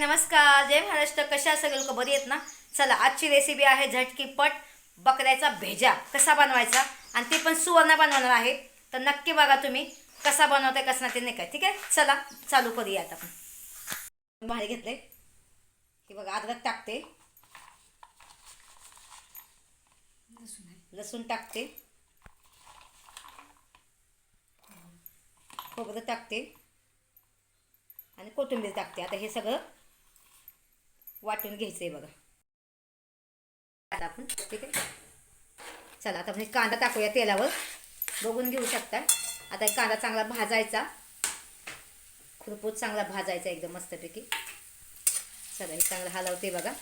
नमस्कार. जय महाराष्ट्र. कशा सगळे लोक बरी आहेत ना? चला आजची रेसिपी आहे झटकीपट बकऱ्याचा भेजा. कसा बनवायचा? आणि ते पण सुवर्ण बनवणार आहे. तर नक्की बघा तुम्ही कसा बनवताय कसं नाही ते नाही काय. ठीक आहे? चला चालू करूया आता आपण. बाहेर घेतले हे बघा अद्रक टाकते. लसूण टाकते. खोबरं टाकते. आणि कोथिंबीर टाकते. आता हे सगळं वाटून घ्यायचं आहे बघा. आता आपण ठीक आहे? चला आता म्हणजे कांदा टाकूया तेलावर. बघून घेऊ शकता. आता हे कांदा चांगला भाजायचा. खुरपूत चांगला भाजायचा एकदम मस्तपैकी. चला हे चांगलं हलवते बघा.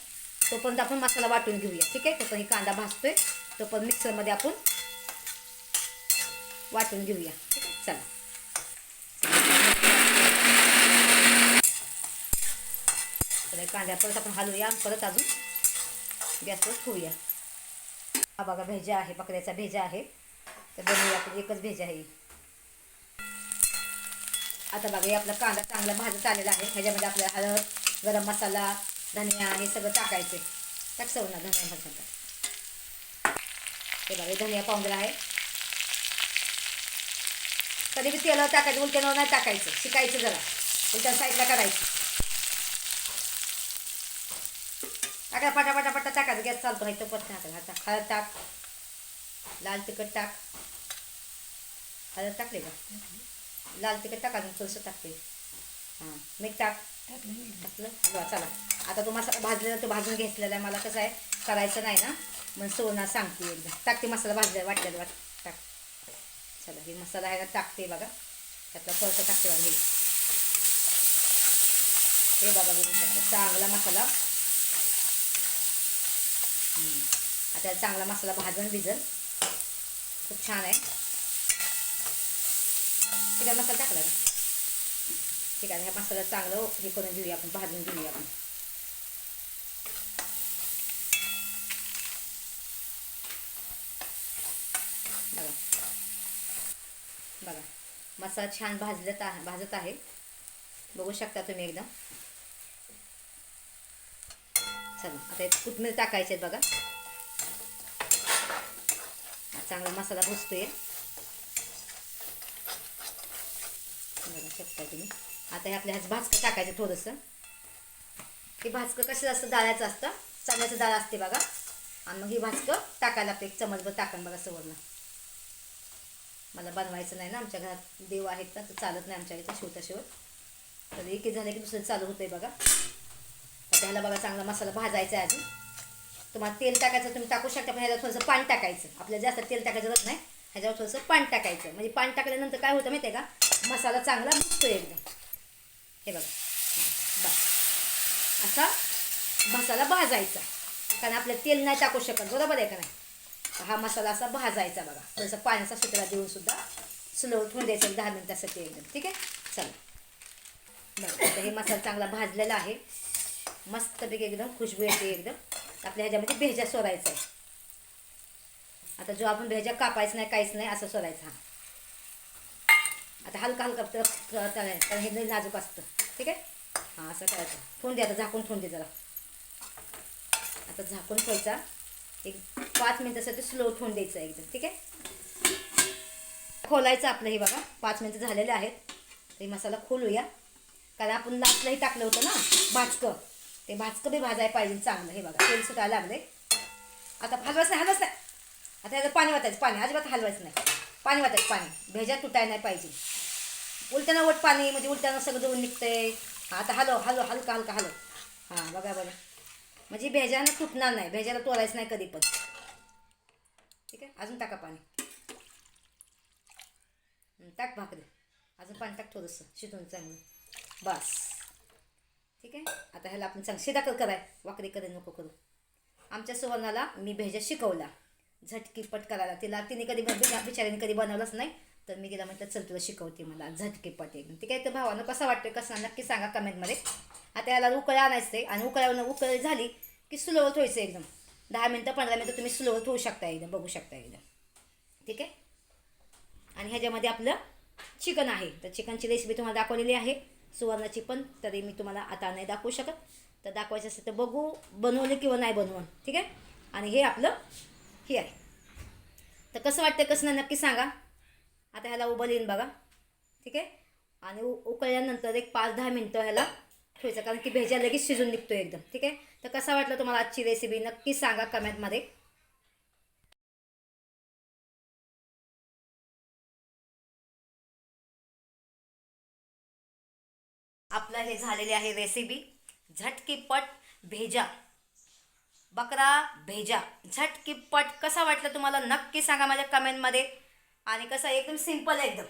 तोपर्यंत आपण मसाला वाटून घेऊया ठीक आहे? तोपर्यंत कांदा भाजतोय. तोपर्यंत मिक्सरमध्ये आपण वाटून घेऊया ठीक आहे? चला. तर कांद्या परत आपण हलवूया आणि परत अजून गॅसवर ठेवूया. हा बघा भेजा आहे बकऱ्याचा भेजा आहे. तर बनवूया आपण एकच भेजा आहे. आता बघा आपला कांदा चांगला भाजत आलेला आहे. ह्याच्यामध्ये आपल्याला हळद गरम मसाला धनिया हे सगळं टाकायचे टाक सवना धनिया मसाला हे बघा धनिया पावडर आहे. कधी बी तेल टाकायचं उलट्यावर नाही टाकायचं. शिकायचं जरा. उलट्या साईडला करायचं. टाका पटा पटा पटा टाकायचं गॅस चालतो आहे तो टाकायचं हा टाक हळद टाक. लाल तिखट टाक. हळद टाकले का? लाल तिखट टाका थोडंसं टाकते. हां मीठ टाक. टाकलं बरं चला. आता तो मसाला भाजलेला तो भाजून घेतलेला आहे. मला कसं आहे करायचं नाही ना. मग सोना सांगते एकदम टाकते मसाला भाजलेला वाटलेला वाट टाक. चला हे मसाला आहे ना टाकते बघा. त्यातला थोडंसं टाकते बघा हे. हे बघा बघू शकता. चांगला मसाला. आता चांगला मसाला भाजून भिजल. खूप छान आहे. ठीक आहे मसाला टाकला का? ठीक आहे ह्या मसाला चांगलं हे करून घेऊया आपण भाजून घेऊया आपण. बघा. बघा मसाला छान भाजलत आहे भाजत आहे. बघू शकता तुम्ही एकदम. चला आता कुठमध्ये टाकायचे आहेत बघा. चांगला मसाला भुजतोय. बघा शकता तुम्ही. आता हे आपल्या ह्याच भाजकं टाकायचं थोडंसं. हे भाजकं कसं असतं? डाळ्याचं असतं. चांगल्याचं डाळ असते बघा. आणि मग ही भाजकं टाकायला लागतं. एक चमचभर टाकण बघा सवरला मला बनवायचं नाही ना आमच्या घरात. देव आहेत ना तर चालत नाही आमच्या इथं शिवता शिवत तर एक झालं की दुसरं चालू होतंय बघा. आता ह्याला बघा चांगला मसाला भाजायचा आहे अजून. तुम्हाला तेल टाकायचं तुम्ही टाकू शकता पण ह्याला थोडंसं पाणी टाकायचं. आपल्याला जास्त तेल टाकायचं होत नाही. ह्याच्यावर थोडंसं पाणी टाकायचं. म्हणजे पाणी टाकल्यानंतर काय होतं माहिती आहे का? मसाला चांगला भुकतो एकदम. हे बघा. बस. असा मसाला भाजायचा. कारण आपलं तेल नाही टाकू शकत. बरोबर आहे का नाही? हा मसाला असा भाजायचा बघा. थोडंसं पाण्याचा सुटला देऊन सुद्धा स्लो ठेवून द्यायचं दहा मिनटासाठी एकदम ठीक आहे? चला. बरं. हे मसाला चांगला भाजलेला आहे. मस्तपैकी एकदम खुशबू येते एकदम. आपल्या ह्याच्यामध्ये म्हणजे भेजा सोडायचा आहे आता जो आपण भेजा कापायचं नाही काहीच नाही असं सोडायचा हा. आता हलका हलका तर कारण हे लई नाजूक असतं. ठीक आहे? हां असं करायचं. ठेवून दे आता झाकून ठेवून दे जरा. आता झाकून ठेवायचा. एक पाच मिनटासाठी स्लो ठेवून द्यायचं एकदम ठीक आहे? खोलायचं आपलं हे बघा. पाच मिनटं झालेले आहेत. ते मसाला खोलूया. कारण आपण लास्टलाही टाकलं होतं ना भाजकं. ते भाजकं बी भाजायला पाहिजे चांगलं. हे बघा तेल सुटायला लागले आता हलवायचं नाही हलवायचं नाही. आता याचं पाणी वाटायचं पाणी. अजिबात हलवायचं नाही. पाणी वाटायचं पाणी. भेजा तुटायला नाही पाहिजे. उलट्यानं वट पाणी म्हणजे उलट्यानं सगळं जवळ निघतंय. आता हलव हलव हलका हलका हलव. हां बघा बघा म्हणजे भेजानं तुटणार नाही. भेजाला तोलायचं नाही कधी पण. ठीक आहे? अजून टाका पाणी. टाक भाकरी. अजून पाणी टाक थोडंसं. शिजून चांगलं. बस. ठीक आहे? आता ह्याला आपण चांगलं दाखल कराय वाकडी करे नको करू. आमच्या सुवर्णाला मी भेजा शिकवला. झटकी पट करायला तिला तिने कधी बिचाऱ्याने कधी बनवलंच नाही तर मी तिला म्हटलं चल तुला शिकवते मला. झटकी पट एकदम. ठीक आहे? तर भावानं कसं वाटतं कसं नक्की सांगा कमेंटमध्ये. आता याला उकळ आणायचं आहे आणि उकळ्यावर उकळ झाली की स्लोवर ठेवायचं एकदम. दहा मिनटं पंधरा मिनटं तुम्ही स्लोवर ठेवू शकता एकदम बघू शकता एकदम. ठीक आहे? आणि ह्याच्यामध्ये आपलं चिकन आहे. तर चिकनची रेसिपी तुम्हाला दाखवलेली आहे. सुवर्णाची पण तरी मी तुम्हाला आता नाही दाखवू शकत. तर दाखवायचं असेल तर बघू बनवले किंवा नाही बनवून ठीक आहे? आणि हे आपलं हे आहे. तर कसं वाटतं कसं नाही नक्की सांगा. आता ह्याला उभं येईन बघा. ठीक आहे? आणि उ उकळल्यानंतर एक पाच दहा मिनटं ह्याला ठेवायचं कारण की भेजा लगेच शिजून निघतो एकदम. ठीक आहे? तर कसा वाटलं तुम्हाला आजची रेसिपी नक्की सांगा कमेंटमध्ये हे झालेले आहे रेसिपी झटकीपट भेजा. बकरा भेजा. झटकीपट कसा वाटला तुम्हाला? नक्की सांगा माझ्या कमेंटमध्ये आणि कसं एकदम सिंपल आहे एकदम.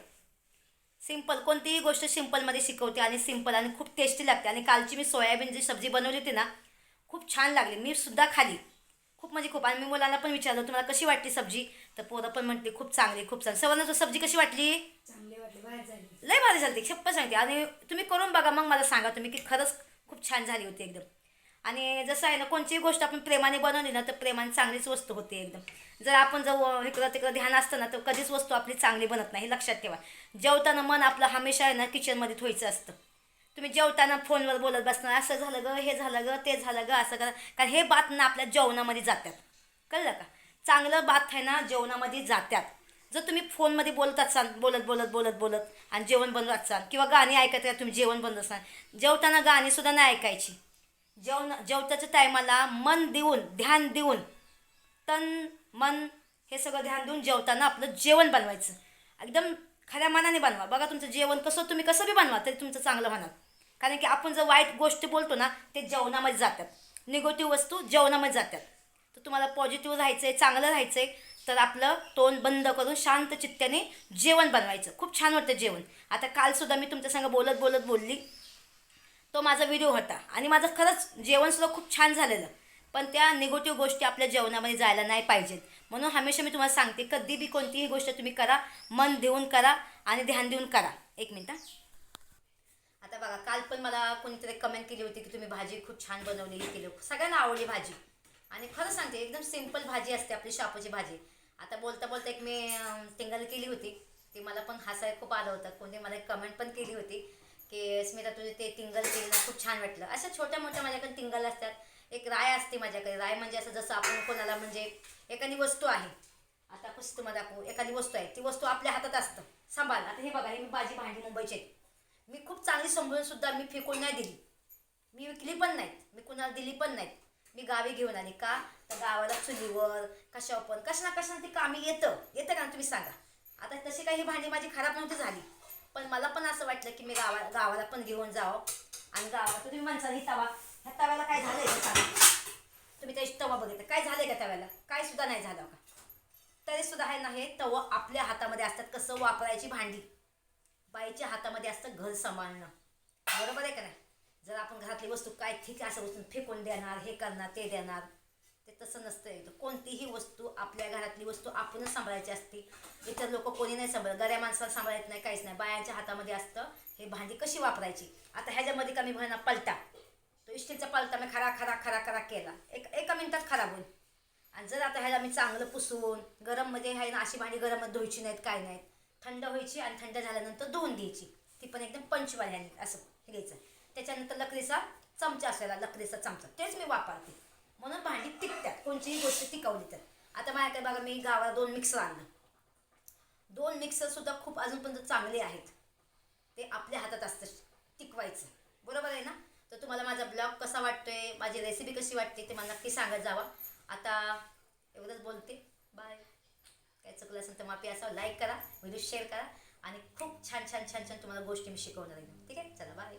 सिंपल कोणतीही गोष्ट सिम्पलमध्ये शिकवते आणि सिंपल आणि खूप टेस्टी लागते. आणि कालची मी सोयाबीन जी सब्जी बनवली होती ना खूप छान लागली. मी सुद्धा खाली. खूप म्हणजे खूप. आणि मी मुलांना पण विचारलं तुम्हाला कशी वाटली सब्जी? तर पोरं पण म्हटली खूप चांगली खूप चांगली. सर्वांना सब्जी कशी वाटली? लय भारी झाली शप्प सांगते. आणि तुम्ही करून बघा मग मला सांगा तुम्ही की खरंच खूप छान झाली होती एकदम. आणि जसं आहे ना कोणतीही गोष्ट आपण प्रेमाने बनवली ना तर प्रेमाने चांगलीच वस्तू होते एकदम. जर आपण जर इकडं तिकडं ध्यान असतं ना तर कधीच वस्तू आपली चांगली बनत नाही लक्षात ठेवा. जेवताना मन आपलं हमेशा आहे ना किचनमध्ये ठेवायचं असतं. तुम्ही जेवताना फोनवर बोलत बसणार असं झालं ग हे झालं ग ते झालं ग असं करा. कारण हे बात ना आपल्या जेवणामध्ये जातात. कळलं का? चांगलं बात आहे ना जेवणामध्ये जातात. जर तुम्ही फोनमध्ये बोलत असाल बोलत बोलत बोलत बोलत आणि जेवण बनवत असाल किंवा गाणी ऐकत राहा तुम्ही जेवण बनवत असाल जेवताना गाणीसुद्धा नाही ऐकायची. जेवण जेवताच्या टायमाला मन देऊन ध्यान देऊन तन मन हे सगळं ध्यान देऊन जेवताना आपलं जेवण बनवायचं. एकदम खऱ्या मनाने बनवा. बघा तुमचं जेवण कसं तुम्ही कसं बी बनवा तरी तुमचं चांगलं होणार. कारण की आपण जर वाईट गोष्टी बोलतो ना ते जेवणामध्ये जातात. निगेटिव्ह वस्तू जेवणामध्ये जातात. तर तुम्हाला पॉझिटिव्ह राहायचं आहे चांगलं राहायचं आहे तर आपलं तोंड बंद करून शांत चित्त्याने जेवण बनवायचं. खूप छान वाटतं जेवण. आता कालसुद्धा मी तुमच्या संग बोलत बोलत बोलली. तो माझा व्हिडिओ होता आणि माझं खरंच जेवणसुद्धा खूप छान झालेलं. पण त्या निगेटिव्ह गोष्टी आपल्या जेवणामध्ये जायला नाही पाहिजेत. म्हणून हमेशा मी तुम्हाला सांगते कधी बी कोणतीही गोष्ट तुम्ही करा मन देऊन करा आणि ध्यान देऊन करा. एक मिनटं. आता बघा काल पण मला कोणीतरी कमेंट केली होती की तुम्ही भाजी खूप छान बनवली केली. सगळ्यांना आवडली भाजी. आणि खरं सांगते एकदम सिंपल भाजी असते आपली शापूची भाजी. आता बोलता बोलता एक मी टिंगल केली होती. ती मला पण हसाय खूप आलं होतं. कोणी मला कमेंट पण केली होती की स्मिता तुझे ते टिंगल केलं खूप छान वाटलं. अशा छोट्या मोठ्या माझ्याकडे टिंगल असतात. एक राय असते माझ्याकडे. राय म्हणजे असं जसं आपण कोणाला म्हणजे एखादी वस्तू आहे. आता कसं तुम्हाला दाखवू. एखादी वस्तू आहे. ती वस्तू आपल्या हातात असतं. सांभाळ. आता हे बघा हे मी भाजी भांडी मुंबईची आहे मी खूप चांगली सांभाळून सुद्धा मी फेकून नाही दिली. मी विकली पण नाहीत. मी कुणाला दिली पण नाहीत. मी गावी घेऊन आली का? तर गावाला चुलीवर कशावर पण कशा ना कशा ते कामी येतं. येतं का तुम्ही सांगा. आता तशी काही ही भांडी माझी खराब नव्हती झाली. पण मला पण असं वाटलं की मी गावा गावाला पण घेऊन जावं. आणि गावाला तुम्ही म्हणसाल ही तवा. ह्या तव्याला काय झालं का सांगा? तुम्ही त्या तवा बघितलं. काय झालंय का तव्याला? काय सुद्धा नाही झालं का? तरी सुद्धा आहे ना हे तव आपल्या हातामध्ये असतात. कसं वापरायची भांडी? बाईच्या हातामध्ये असतं घर सांभाळणं. बरोबर आहे का नाही? जर आपण घरातली वस्तू काय ठीक आहे असं वस्तू फेकून देणार हे करणार ते देणार ते तसं नसतं तर कोणतीही वस्तू आपल्या घरातली वस्तू आपणच सांभाळायची असते. इतर लोक कोणी नाही सांभाळ गऱ्या माणसाला सांभाळत नाही काहीच नाही. बायांच्या हातामध्ये असतं हे भांडी कशी वापरायची? आता ह्याच्यामध्ये कमी भांडा पलटा. तो इष्टीचा पलटा मी खरा खरा खरा खरा केला. एक एका मिनिटात खराब होईल. आणि जर आता ह्याला मी चांगलं पुसवून गरममध्ये आहे ना अशी भांडी गरममध्ये धुवायची नाहीत काय नाहीत. थंड व्हायची आणि थंड झाल्यानंतर धुवून द्यायची. ती पण एकदम पंचवाल ह्याने असं हे घ्यायचं. त्याच्यानंतर लकडीचा चमचा असलेला लकडीचा चमचा. तेच मी वापरते. म्हणून भांडी टिकतात कोणतीही गोष्ट टिकवली तर. आता माझ्याकडे बघा मी गावाला दोन मिक्सर आणलं. दोन मिक्सर सुद्धा खूप अजूनपर्यंत चांगले आहेत. ते आपल्या हातात असतं टिकवायचं. बरोबर आहे ना? तर तुम्हाला माझा ब्लॉग कसा वाटतोय? माझी रेसिपी कशी वाटते? ते मला नक्की सांगत जावा. आता एवढंच बोलते. बाय काय चुकलं असेल तर माफी असावं. लाईक करा व्हिडिओ शेअर करा. आणि खूप छान छान छान छान तुम्हाला गोष्टी मी शिकवणार आहे. ठीक आहे? चला बाय